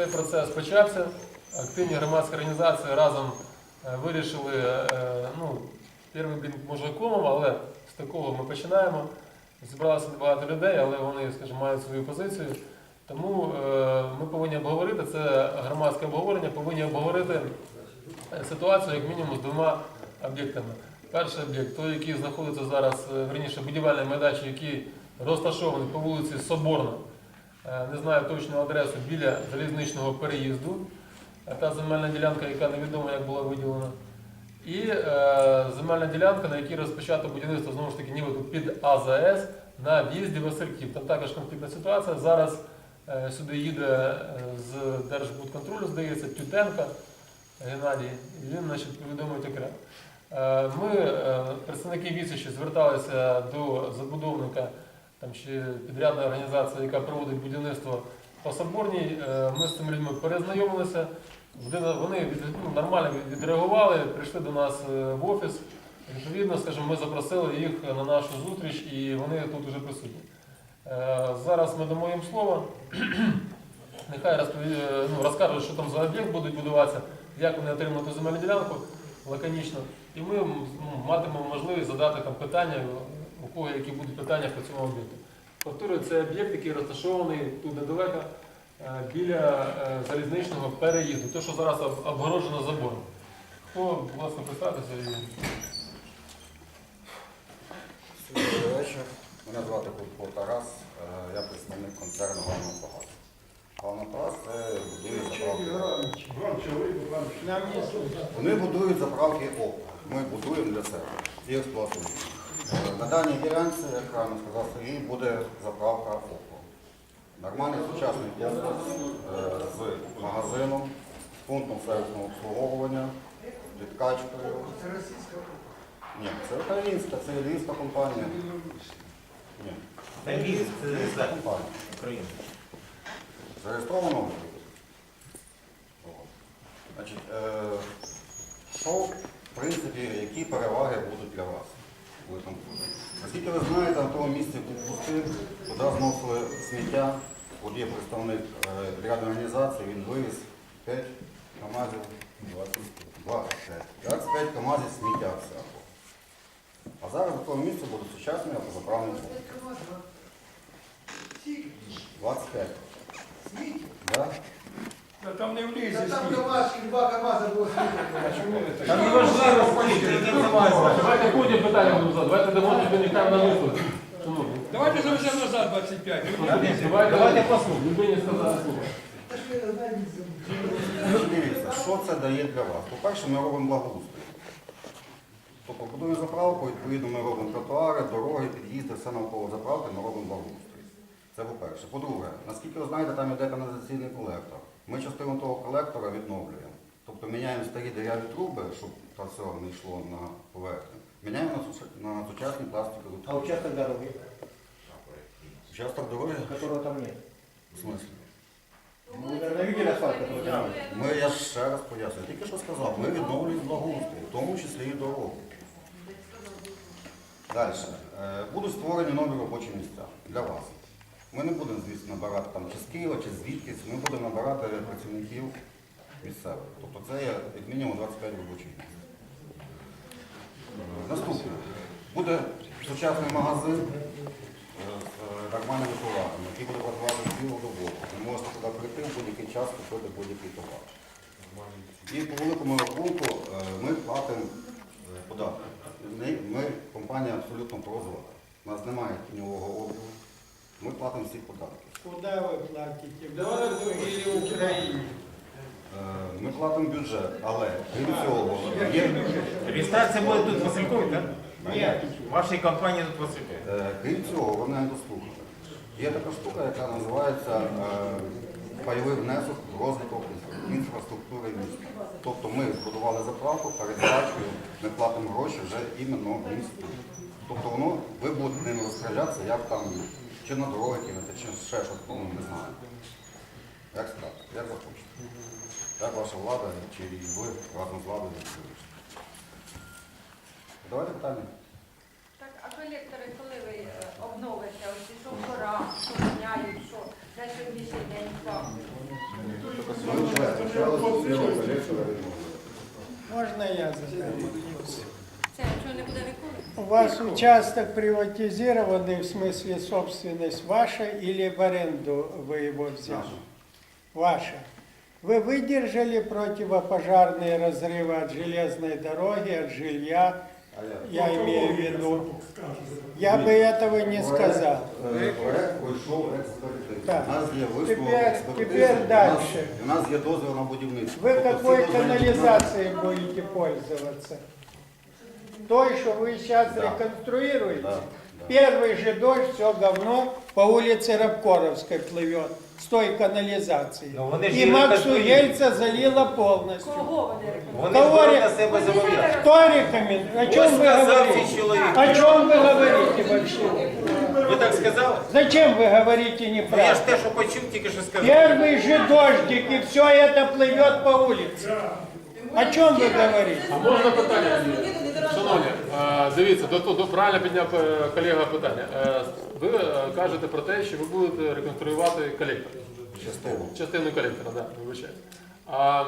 цей процес почався. Активні громадські організації разом е, вирішили, е, ну, перший блін може комом, але з такого ми починаємо. Зібралося багато людей, але вони, скажімо, мають свою позицію. Тому е, ми повинні обговорити це громадське обговорення, повинні обговорити е, ситуацію як мінімум з двома об'єктами. Перший об'єкт, той, який знаходиться зараз, е, верніше, будівельний майданчик, який розташований по вулиці Соборна, Е, не знаю точну адресу, біля залізничного переїзду. Е, Та земельна ділянка, яка невідомо як була виділена. І е, земельна ділянка, на якій розпочато будівництво знову ж таки нібито під АЗС на в'їзді Васильків. Там також конфліктна ситуація. Зараз е, сюди їде е, з Держбудконтролю, здається, Тютенка Геннадій, і він значить, повідомить окремо. Е, Ми, е, представники Вісичі, зверталися до забудовника там ще підрядна організація, яка проводить будівництво по Соборній. Е, Ми з цими людьми перезнайомилися. Вони- ну, нормально відреагували, прийшли до нас е, в офіс. Відповідно, скажімо, ми запросили їх на нашу зустріч і вони тут вже присутні. Е, Зараз ми дамо їм слово. Нехай ну, розкажуть, що там за об'єкт будуть будуватися, як вони отримали ту земельну ділянку лаконічно. І ми ну, матимемо можливість задати там питання, у кого які будуть питання по цьому об'єкту. Повторюю, це об'єкт, який розташований тут недалеко, е, біля е, залізничного переїзду, те, що зараз об- обгороджено забором. Хто, представтеся і Добрий вечір. Мене звати Курко Тарас, Е, я представник концерну Палас. Гална Палас це будує заправки. Вони будують заправки ОП. Ми будуємо для себе і експлуатуємо. На даній ділянці, як правильно сказав Сергій, буде заправка ОПО. Нормальний сучасний комплекс е, з магазином, з пунктом сервісного обслуговування, відкачкою. Ні, це українська, це львівська компанія. Ні, Це львівська компанія. Україну. Зареєстровано. Значить, е, що, в принципі, які переваги будуть для вас? Наскільки ви знаєте, на тому місці пустив, туди зносили сміття. От є представник е, рядної організації, він вивіз 5 КАМАЗів, 25. 25 КАМАЗів сміття всякого. А зараз на тому місці буде сучасний автозаправний пункт. 25. Да? Та там не влізе Та там. КамАЗ, два КамАЗа було не важливо скільки, це нормально. Давайте потім питання будемо задавати. Давайте дамо тобі нехай на висловити. Давайте завеземо назад 25. Давайте, послухаємо. Людині сказати слово. Ну, Дивіться, що це дає для вас? По-перше, ми робимо благоустрій. Тобто будуємо заправку, відповідно, ми робимо тротуари, дороги, під'їзди, все навколо заправки, ми робимо благоустрій. Це по-перше. По-друге, наскільки ви знаєте, там йде каналізаційний колектор. Ми частину того колектора відновлюємо. Тобто міняємо старі дерев'яні труби, щоб це все не йшло на поверхню. Міняємо на, суча- на сучасні пластикові А труби. участок дороги, Участок дороги? которого там нет. В смислі? Вы, наверное, видели асфальт, который там нет? Ми, я ж ще раз пояснюю, тільки що сказав, ми відновлюємо благоустрій, в тому числі і дорогу. Далі. Е, Будуть створені нові робочі місця для вас. Ми не будемо, звісно, набирати там чи з Києва, чи звідкись, ми будемо набирати працівників місцевих. Тобто це є як мінімум 25 робочих місць. Е, Наступне. Буде сучасний магазин е, з е, нормальними товарами, який буде працювати цілодобово. Ви можете туди прийти в будь-який час купити будь-який товар. І по великому рахунку е, ми платимо е, податки. Ми, компанія абсолютно прозора. У нас немає тіньового обігу. Ми платимо всі податки. Куда ви платите? В в Україні? Ми платимо бюджет, але крім цього є, Реєстрація буде тут Василькові, так? Ні. В вашій компанії тут Василькові. е, крім цього, ви не дослухали. Є така штука, яка називається е, пайовий внесок в розвиток інфраструктури міста. Тобто ми збудували заправку, перед здачею ми платимо гроші вже іменно в місту. Тобто воно, ви будете ними розпоряджатися, як там, чи на дороги кинути, чи ще щось, ну, не знаю. Як сказати, як захочете. Як ваша влада, чи ви разом з владою вирішите. Давайте питання. Так, а колектори, коли ви е, обновите, ось і що пора, що міняють, що на сьогоднішній день так? Почалося з цього колектора відмови. Можна я задам? Це що не буде ніколи? У вас участок приватизированный, в смысле собственность ваша или в аренду вы его взяли? Ваша. Вы выдержали противопожарные разрывы от железной дороги, от жилья, А я? я имею в виду. Я бы этого не сказал. Е, Проект пройшов експертизу. Так. У нас є висновок Тепер- експертизи. тепер у нас- дальше. У нас є дозвіл на будівництво. Вы Тобто какой всі дозвільні канализацией будете пользоваться? Той, что вы сейчас Да. реконструируете? Да, да. Первый же дождь, все говно по улице Рабкоровской плывет с той канализацией. Ну, вони ж И її Максу реконструюють. Гельца залило полностью. Кого вони рекомендують? Вони ж Кого беруть ре- на себе зобов'язання. Кто рекомендует? О чем Ось вы сказав говорите? цей чоловік. О чем вы говорите вообще? Ви так сказали? Зачем вы говорите Ну я ж неправду? те, що почув, тільки що сказав. Первый же дождик, и все это плывет по улице. О чем вы говорите? А можна питання? Шановні, е, дивіться, до, до, правильно підняв е, колега питання. Е, Ви е, кажете про те, що ви будете реконструювати колектор. Частину. Частину колектора, да, вибачаю. А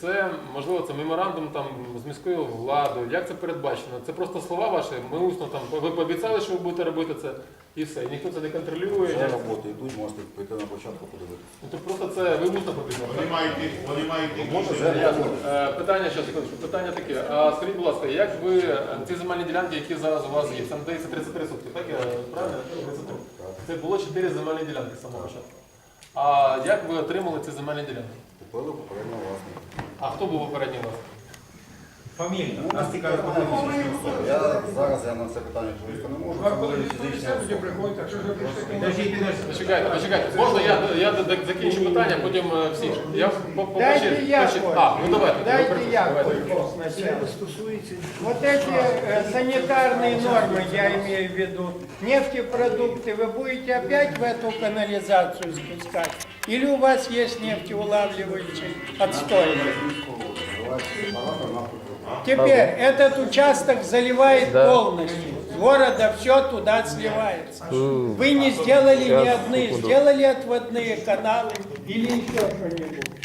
це, можливо, це меморандум там з міською владою. Як це передбачено? Це просто слова ваші, ми усно там, ви пообіцяли, що ви будете робити це, і все. І ніхто це не контролює. Вже роботи йдуть, можете прийти на початку подивитися. Ну, то просто це ви усно пообіцяли. Вони мають їх, вони мають. Е, Питання ще. Питання таке. А скажіть, будь ласка, як ви ці земельні ділянки, які зараз у вас є, це надається 33 сутки, так я правильно? 33. Це було 4 земельні ділянки з самого початку. А як ви отримали ці земельні ділянки? Купили попередньо власника. А хто був попередній власник? Фамільно. Ну, Нас цікавить фамільно. Я зараз я на це питання відповісти не можу. Це були фізичні особи. Підождіть, підождіть. Почекайте, почекайте. Можна я, я д- д- закінчу питання, потім е, всі. Я по- по- Дайте почер- я почер- кое. А, ну давайте. Дайте давайте, я давайте. кое сначала. Вот эти э, санитарные нормы, я имею в виду, нефтепродукты, вы будете опять в эту канализацию спускать? Или у вас есть нефтеулавливающий отстой? Називається сепаратор нафтопродуктів. Теперь этот участок заливает полностью. С города все туда сливается. Вы не сделали ни одни, сделали отводные каналы или еще что-нибудь.